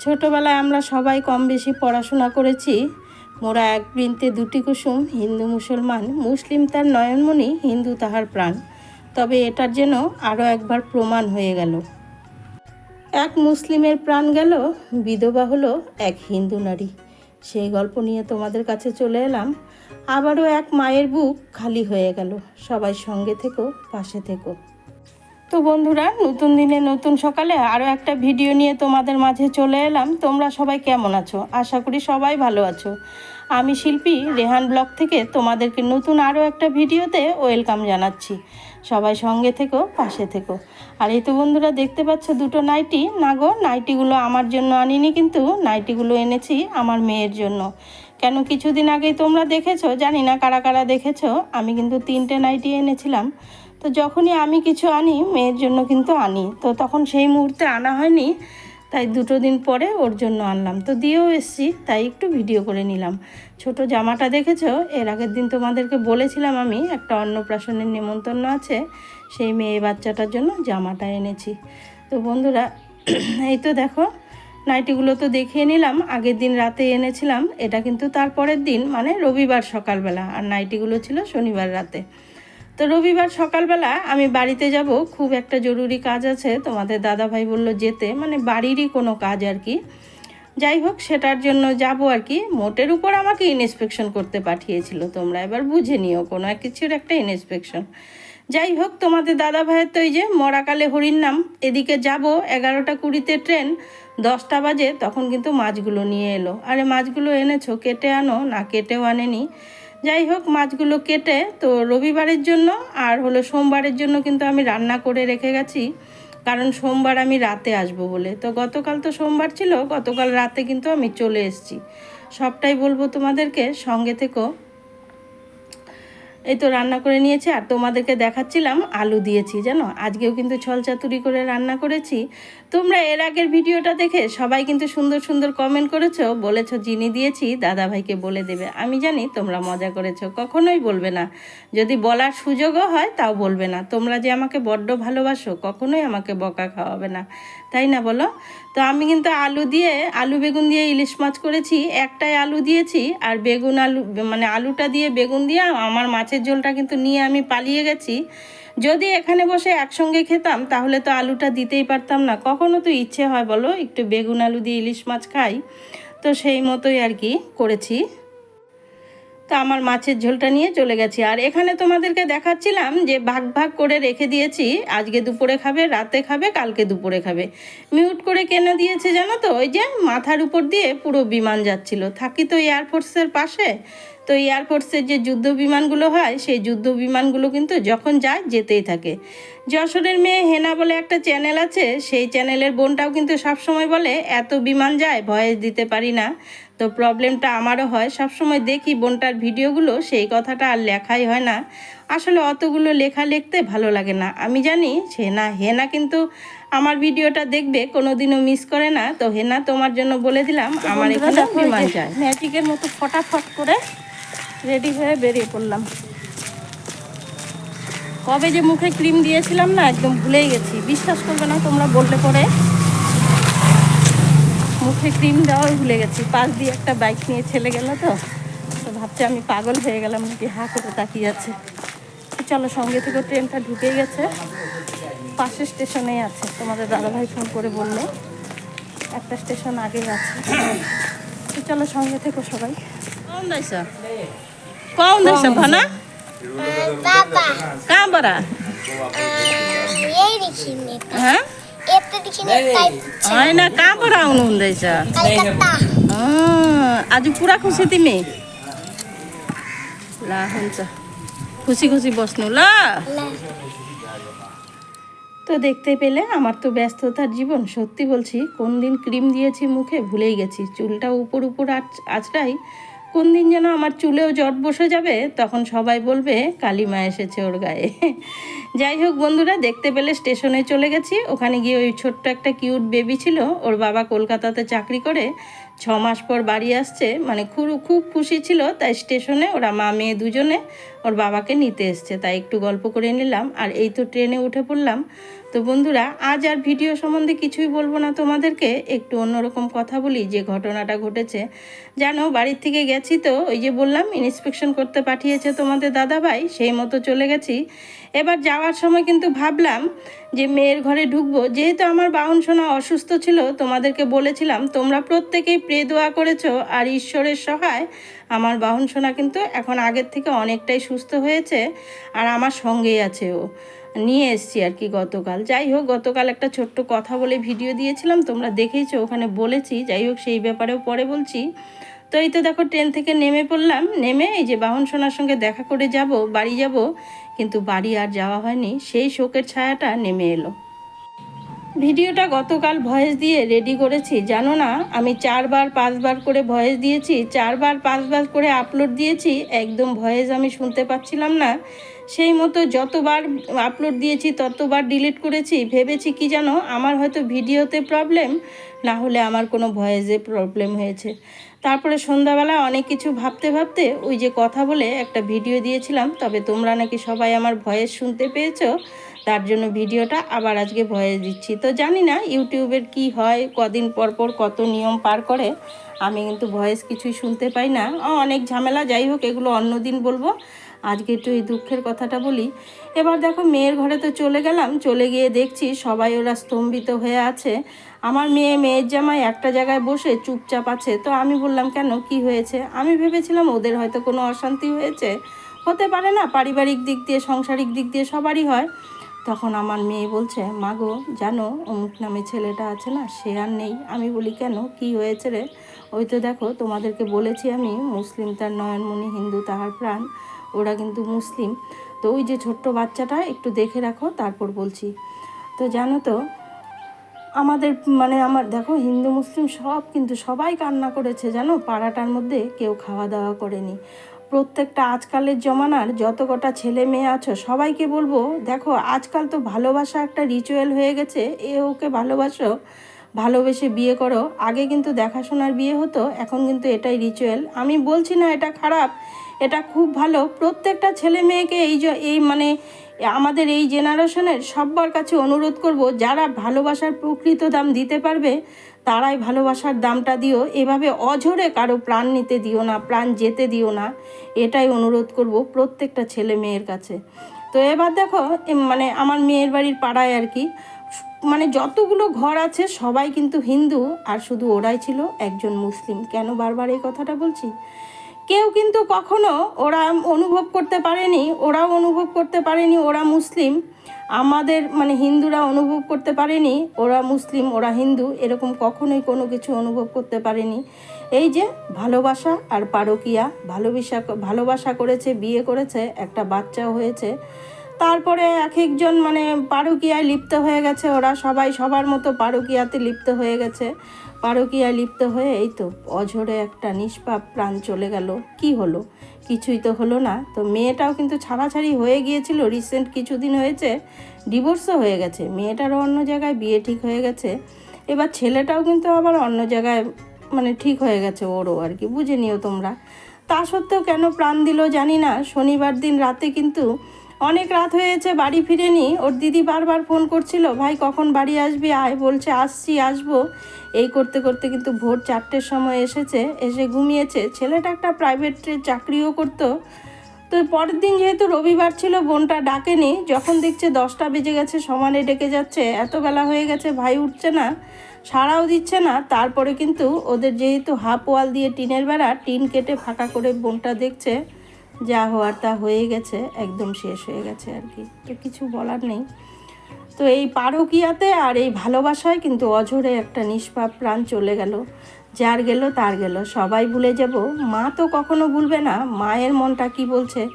ছোটোবেলায় আমরা সবাই কম বেশি পড়াশোনা করেছি। মোরা এক বৃন্তে দুটি কুসুম, হিন্দু মুসলমান, মুসলিম তার নয়নমণি, হিন্দু তাহার প্রাণ। তবে এটার যেন আরও একবার প্রমাণ হয়ে গেল। এক মুসলিমের প্রাণ গেল, বিধবা হলো এক হিন্দু নারী। সেই গল্প নিয়ে তোমাদের কাছে চলে এলাম। আবারও এক মায়ের বুক খালি হয়ে গেল। সবাই সঙ্গে থেকো, পাশে থেকো। তো বন্ধুরা, নতুন দিনে নতুন সকালে আরও একটা ভিডিও নিয়ে তোমাদের মাঝে চলে এলাম। তোমরা সবাই কেমন আছো? আশা করি সবাই ভালো আছো। আমি শিল্পী রেহান ব্লগ থেকে তোমাদেরকে নতুন আরও একটা ভিডিওতে ওয়েলকাম জানাচ্ছি। সবাই সঙ্গে থেকো, পাশে থেকো। আর এই তো বন্ধুরা, দেখতে পাচ্ছ দুটো নাইটি। না গো, নাইটিগুলো আমার জন্য আনিনি কিন্তু নাইটিগুলো এনেছি আমার মেয়ের জন্য। কেন কিছুদিন আগেই তোমরা দেখেছ? জানি না কারা কারা দেখেছ। আমি কিন্তু তিনটে নাইটি এনেছিলাম। তো যখনই আমি কিছু আনি, মেয়ের জন্য কিন্তু আনি। তো তখন সেই মুহূর্তে আনা হয়নি, তাই দুটো দিন পরে ওর জন্য আনলাম। তো দিয়েও এসছি, তাই একটু ভিডিও করে নিলাম। ছোট জামাটা দেখেছ? এর আগের দিন তোমাদেরকে বলেছিলাম আমি, একটা অন্নপ্রাশনের নেমন্তন্ন আছে, সেই মেয়ে বাচ্চাটার জন্য জামাটা এনেছি। তো বন্ধুরা, এই তো দেখো, নাইটিগুলো তো দেখিয়ে নিলাম, আগের দিন রাতে এনেছিলাম, এটা কিন্তু তারপরের দিন মানে রবিবার সকালবেলা, আর নাইটিগুলো ছিল শনিবার রাতে। তো রবিবার সকালবেলা আমি বাড়িতে যাব। খুব একটা জরুরি কাজ আছে। তোমাদের দাদা ভাই বলল যেতে। মানে বাড়িরই কোনো কাজ আর কি। যাই হোক, সেটার জন্য যাব আর কি। মোটের উপর আমাকে ইনস্পেকশন করতে পাঠিয়েছিল। তোমরা এবার বুঝে নিও, কোনো এক কিছুর একটা ইনস্পেকশন যাই হোক, তোমাদের দাদা ভাইয়ের তো এই যে মরাকালে হরির নাম। এদিকে যাব, এগারোটা কুড়িতে ট্রেন, দশটা বাজে, তখন কিন্তু মাছগুলো নিয়ে এলো। আরে মাছগুলো এনেছো, কেটে আনো, না কেটেও আনেনি। যাই হোক, মাছগুলো কেটে তো রবিবারের জন্য আর হলো সোমবারের জন্য কিন্তু আমি রান্না করে রেখে গেছি, কারণ সোমবার আমি রাতে আসব বলে। তো গতকাল তো সোমবার ছিল, গতকাল রাতে কিন্তু আমি চলে এসেছি। সবটাই বলব তোমাদেরকে, সঙ্গে থেকো। এই তো রান্না করে নিয়েছি আর তোমাদেরকে দেখাচ্ছিলাম আলু দিয়েছি, জানো? আজকেও কিন্তু ছলচাতুরি করে রান্না করেছি। তোমরা এর আগের ভিডিওটা দেখে সবাই কিন্তু সুন্দর সুন্দর কমেন্ট করেছ, বলেছ যিনি দিয়েছি দাদা ভাইকে বলে দেবে। আমি জানি তোমরা মজা করেছ, কখনোই বলবে না। যদি বলার সুযোগও হয় তাও বলবে না। তোমরা যে আমাকে বড্ড ভালোবাসো, কখনোই আমাকে বকা খাওয়াবে না। তাই না বলো? তো আমি কিন্তু আলু দিয়ে, আলু বেগুন দিয়ে ইলিশ মাছ করেছি, একটাই আলু দিয়েছি আর বেগুন আলু মানে আলুটা দিয়ে বেগুন দিয়ে আমার মাছের ঝোলটা কিন্তু নিয়ে আমি পালিয়ে গেছি। যদি এখানে বসে একসঙ্গে খেতাম তাহলে তো আলুটা দিতেই পারতাম না। কখনো তো ইচ্ছে হয় বলো, একটু বেগুন আলু দিয়ে ইলিশ মাছ খাই। তো সেই মতোই আর কি করেছি। তো আমার মাছের ঝোলটা নিয়ে চলে গেছি। আর এখানে তোমাদেরকে দেখাচ্ছিলাম যে ভাগ ভাগ করে রেখে দিয়েছি। আজকে দুপুরে খাবে, রাতে খাবে, কালকে দুপুরে খাবে। মিউট করে কেনে দিয়েছে জানো তো? ওই যে মাথার উপর দিয়ে পুরো বিমান যাচ্ছিল। থাকি তো এয়ারফোর্সের পাশে। তো এয়ারফোর্সের যে যুদ্ধ বিমানগুলো হয়, সেই যুদ্ধ বিমানগুলো কিন্তু যখন যায়, যেতেই থাকে। যশোরের মেয়ে হেনা বলে একটা চ্যানেল আছে। সেই চ্যানেলের বোনটাও কিন্তু সবসময় বলে, এত বিমান যায় ভয়েস দিতে পারি না। তো প্রবলেমটা আমারও হয়। সবসময় দেখি বোনটার ভিডিওগুলো সেই কথাটা আর লেখাই হয় না। আসলে অতগুলো লেখা লিখতে ভালো লাগে না। আমি জানি সে না হেনা কিন্তু আমার ভিডিওটা দেখবে কোনোদিনও মিস করে না। তো হেনা তোমার জন্য বলে দিলাম আমার এখানে বিমান যায়। ম্যাজিকের মতো ফটাফট করে রেডি হয়ে বেরিয়ে পড়লাম। কবে যে মুখে ক্রিম দিয়েছিলাম না একদম ভুলেই গেছি। বিশ্বাস করবে না তোমরা বললে পরে। মুখে ক্রিম দেওয়াই ভুলে গেছি। পাশ দিয়ে একটা বাইক নিয়ে ছেলে গেল তো তো ভাবছে আমি পাগল হয়ে গেলাম নাকি হা করে তাকিয়ে আছে। চলো সঙ্গে থেকে ট্রেনটা ঢুকে গেছে। পাশের স্টেশনেই আছে তোমাদের দাদাভাই ফোন করে বলল। একটা স্টেশন আগে আছে। চলো সঙ্গে থেকো সবাই। কম দাইছ? কম ভানা? কাম হ্যাঁ? होइन कहाँबाट आउनु हुँदैछ कलकत्ता अँ, आज पुरा खुसी तिमी ल हुन्छ খুশি খুশি বসনু ল তো দেখতে পেলে আমার তো ব্যস্ততার জীবন সত্যি বলছি কোন দিন ক্রিম দিয়েছি মুখে ভুলেই গেছি চুলটা উপর উপর আঁচ- আঁচড়াই কোন দিন যেন আমার চুলেও জট বসে যাবে, তখন সবাই বলবে, কালিমা এসেছে ওর গায়ে। যাই হোক বন্ধুরা, দেখতে পেলে স্টেশনে চলে গেছি। ওখানে গিয়ে ওই ছোট্ট একটা কিউট বেবি ছিল। ওর বাবা কলকাতাতে চাকরি করে, ছ মাস পর বাড়ি আসছে। মানে খুব খুব খুশি ছিল। তাই স্টেশনে ওরা মা, মেয়ে দুজনে ওর বাবাকে নিতে এসছে, তাই একটু গল্প করে নিলাম। আর এই তো ট্রেনে উঠে পড়লাম। তো বন্ধুরা, আজ আর ভিডিও সম্বন্ধে কিছুই বলব না তোমাদেরকে। একটু অন্যরকম কথা বলি, যে ঘটনাটা ঘটেছে। জানো, বাড়ির থেকে গেছি তো, ওই যে বললাম ইন্সপেকশন করতে পাঠিয়েছে তোমাদের দাদাভাই, সেই মতো চলে গেছি। এবার যাওয়ার সময় কিন্তু ভাবলাম যে মেয়ের ঘরে ঢুকবো। যেহেতু আমার বাউন সোনা অসুস্থ ছিল, তোমাদেরকে বলেছিলাম, তোমরা প্রত্যেকেই প্রে দোয়া করেছ, আর ঈশ্বরের সহায় আমার বাহন সোনা কিন্তু এখন আগের থেকে অনেকটাই সুস্থ হয়েছে আর আমার সঙ্গেই আছে ও। নিয়ে এসছি আর কি গতকাল। যাই হোক, গতকাল একটা ছোট্ট কথা বলে ভিডিও দিয়েছিলাম, তোমরা দেখেইছো, ওখানে বলেছি। যাই হোক, সেই ব্যাপারেও পরে বলছি। তো এই তো দেখো, ট্রেন থেকে নেমে পড়লাম। নেমে এই যে বাহন সোনার সঙ্গে দেখা করে যাব, বাড়ি যাব, কিন্তু বাড়ি আর যাওয়া হয়নি। সেই শোকের ছায়াটা নেমে এলো। ভিডিওটা গতকাল ভয়েস দিয়ে রেডি করেছি। জানো না, আমি চারবার, পাঁচবার করে ভয়েস দিয়েছি। চারবার, পাঁচবার করে আপলোড দিয়েছি। একদম ভয়েস আমি শুনতে পাচ্ছিলাম না। সেই মতো যতবার আপলোড দিয়েছি, ততবার ডিলিট করেছি। ভেবেছি কি জানো, আমার হয়তো ভিডিওতে প্রবলেম না হলে আমার কোনো ভয়েসে প্রবলেম হয়েছে। তারপরে সন্ধ্যাবেলা অনেক কিছু ভাবতে ভাবতে ওই যে কথা বলে একটা ভিডিও দিয়েছিলাম। তবে তোমরা নাকি সবাই আমার ভয়েস শুনতে পেয়েছ? তার জন্য ভিডিওটা আবার আজকে ভয়ে দিচ্ছি। তো জানি না ইউটিউবের কি হয়, কদিন পর পর কত নিয়ম পার করে, আমি কিন্তু ভয়েস কিছুই শুনতে পাই না। অনেক ঝামেলা, যাই হোক, এগুলো অন্য দিন বলব। আজকে একটু এই দুঃখের কথাটা বলি। এবার দেখো, মেয়ের ঘরে তো চলে গেলাম, চলে গিয়ে দেখছি সবাই ওরা স্তম্ভিত হয়ে আছে। আমার মেয়ে, মেয়ের জামাই একটা জায়গায় বসে চুপচাপ আছে। তো আমি বললাম, কেন? কি হয়েছে? আমি ভেবেছিলাম, ওদের হয়তো কোনো অশান্তি হয়েছে। হতে পারে না, পারিবারিক দিক দিয়ে, সাংসারিক দিক দিয়ে সবারই হয়। তখন আমার মেয়ে বলছে, মা গো, জানো, অমুক নামে ছেলেটা আছে না, সে আর নেই। আমি বলি, কেন? কি হয়েছে রে? ওই তো দেখো, তোমাদেরকে বলেছি আমি, মুসলিম তার নয়নমণি, হিন্দু তাহার প্রাণ, ওরা কিন্তু মুসলিম। তো ওই যে ছোট্ট বাচ্চাটা, একটু দেখে রাখো, তারপর বলছি। তো জানো তো, আমাদের মানে আমার, দেখো, হিন্দু, মুসলিম সব কিন্তু সবাই কান্না করেছে, জানো? পাড়াটার মধ্যে কেউ খাওয়া দাওয়া করেনি। প্রত্যেকটা আজকালের জমানার যত কটা ছেলে মেয়ে আছো, সবাইকে বলব, দেখো, আজকাল তো ভালোবাসা একটা রিচুয়াল হয়ে গেছে, এ ওকে ভালোবাসো, ভালোবেসে বিয়ে করো। আগে কিন্তু দেখাশোনার বিয়ে হতো, এখন কিন্তু এটাই রিচুয়াল আমি বলছি না এটা খারাপ, এটা খুব ভালো। প্রত্যেকটা ছেলে মেয়েকে এই যে, এই মানে আমাদের এই জেনারেশনের সবার কাছে অনুরোধ করব, যারা ভালোবাসার প্রকৃত দাম দিতে পারবে তারাই ভালোবাসার দামটা দিও। এভাবে অঝরে কারও প্রাণ নিতে দিও না, প্রাণ যেতে দিও না। এটাই অনুরোধ করব প্রত্যেকটা ছেলে মেয়ের কাছে। তো এবার দেখো মানে আমার মেয়ের বাড়ির পাড়ায় আর কি মানে যতগুলো ঘর আছে সবাই কিন্তু হিন্দু, আর শুধু ওরাই ছিল একজন মুসলিম। কেন বারবার এই কথাটা বলছি? কেউ কিন্তু কখনো ওরা অনুভব করতে পারেনি, ওরাও অনুভব করতে পারেনি, ওরা মুসলিম। আমাদের মানে হিন্দুরা অনুভব করতে পারেনি, ওরা মুসলিম, ওরা হিন্দু, এরকম কখনোই কোনো কিছু অনুভব করতে পারেনি। এই যে ভালোবাসা আর পারকিয়া ভালোবাসা ভালোবাসা করেছে, বিয়ে করেছে, একটা বাচ্চাও হয়েছে। তারপরে এক একজন মানে পারকিয়ায় লিপ্ত হয়ে গেছে, ওরা সবাই সবার মতো পারকিয়াতে লিপ্ত হয়ে গেছে। পারকিয়ায় লিপ্ত হয়ে এই তো অঝরে একটা নিষ্পাপ প্রাণ চলে গেল। কি হলো? কিছুই তো হলো না। তো মেয়েটাও কিন্তু ছাড়াছাড়ি হয়ে গিয়েছিল। রিসেন্ট কিছুদিন হয়েছে, ডিভোর্সও হয়ে গেছে। মেয়েটারও অন্য জায়গায় বিয়ে ঠিক হয়ে গেছে। এবার ছেলেটাও কিন্তু আবার অন্য জায়গায় মানে ঠিক হয়ে গেছে ওরও আর কি। বুঝে নিও তোমরা। তা সত্ত্বেও কেন প্রাণ দিল জানি না। শনিবার দিন রাতে কিন্তু অনেক রাত হয়েছে, বাড়ি ফিরেনি। ওর দিদি বারবার ফোন করছিল, ভাই, কখন বাড়ি আসবি? আয়, বলছে, আসছি, আসব। এই করতে করতে কিন্তু ভোর চারটের সময় এসেছে, এসে ঘুমিয়েছে। ছেলেটা একটা প্রাইভেটে চাকরিও করতো। তো পরের দিন যেহেতু রবিবার ছিল, বোনটা ডাকেনি। যখন দেখছে দশটা বেজে গেছে, সমানে ডেকে যাচ্ছে। এত বেলা হয়ে গেছে, ভাই উঠছে না, সাড়াও দিচ্ছে না। তারপরে কিন্তু ওদের যেহেতু হাফ ওয়াল দিয়ে টিনের বেড়া, টিন কেটে ফাঁকা করে বোনটা দেখছে। যা হওয়ার তা হয়ে গেছে, একদম শেষ হয়ে গেছে আর কি। তো কিছু বলার নেই। তো এই পারকিয়াতে আর এই ভালোবাসায় কিন্তু অঝরে একটা নিষ্পাপ প্রাণ চলে গেল। যার গেল, তার গেল। সবাই ভুলে যাব। মা তো কখনো ভুলবে না। মায়ের মনটা কি বলছে?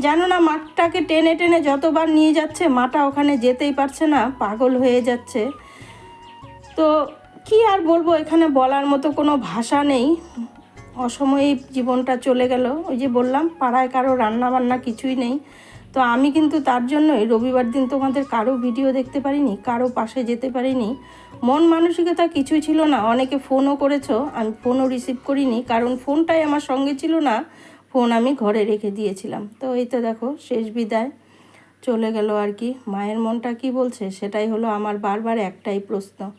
জানো না, মাঠটাকে টেনে টেনে যতবার নিয়ে যাচ্ছে, মাটা ওখানে যেতেই পারছে না। পাগল হয়ে যাচ্ছে। তো কি আর বলব, এখানে বলার মতো কোনো ভাষা নেই। অসময়ে জীবনটা চলে গেল। ওই যে বললাম, পাড়ায় কারও রান্না বান্না কিছুই নেই। তো আমি কিন্তু তার জন্যই রবিবার দিন তোমাদের কারও ভিডিও দেখতে পারিনি, কারও পাশে যেতে পারিনি। মন মানসিকতা কিছুই ছিল না। অনেকে ফোনও করেছ, আমি ফোনও রিসিভ করিনি, কারণ ফোনটাই আমার সঙ্গে ছিল না। ফোন আমি ঘরে রেখে দিয়েছিলাম। তো এই তো দেখো, শেষ বিদায়। চলে গেল আর কি। মায়ের মনটা কি বলছে? সেটাই হলো আমার বারবার একটাই প্রশ্ন।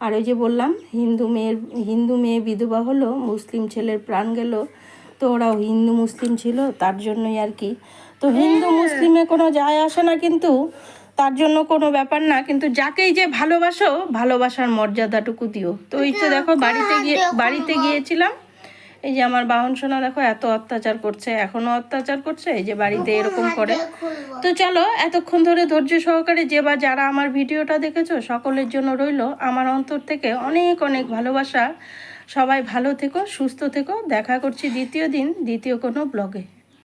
আর ওই যে বললাম হিন্দু মেয়ের হিন্দু মেয়ে বিধবা হলো মুসলিম ছেলের প্রাণ গেল তো ওরাও হিন্দু মুসলিম ছিল তার জন্যই আর কি। তো হিন্দু মুসলিমে কোনো যায় আসে না কিন্তু তার জন্য কোনো ব্যাপার না কিন্তু যাকেই যে ভালোবাসো ভালোবাসার মর্যাদাটুকু দিও। তো এই তো দেখো বাড়িতে গিয়ে বাড়িতে গিয়েছিলাম এই যে আমার বাহন সোনা দেখো এত অত্যাচার করছে এখনও অত্যাচার করছে এই যে বাড়িতে এরকম করে। তো চলো এতক্ষণ ধরে ধৈর্য সহকারে যে বা যারা আমার ভিডিওটা দেখেছ সকলের জন্য রইল আমার অন্তর থেকে অনেক অনেক ভালোবাসা। সবাই ভালো থেকো সুস্থ থেকো। দেখা করছি দ্বিতীয় দিন দ্বিতীয় কোনো ব্লগে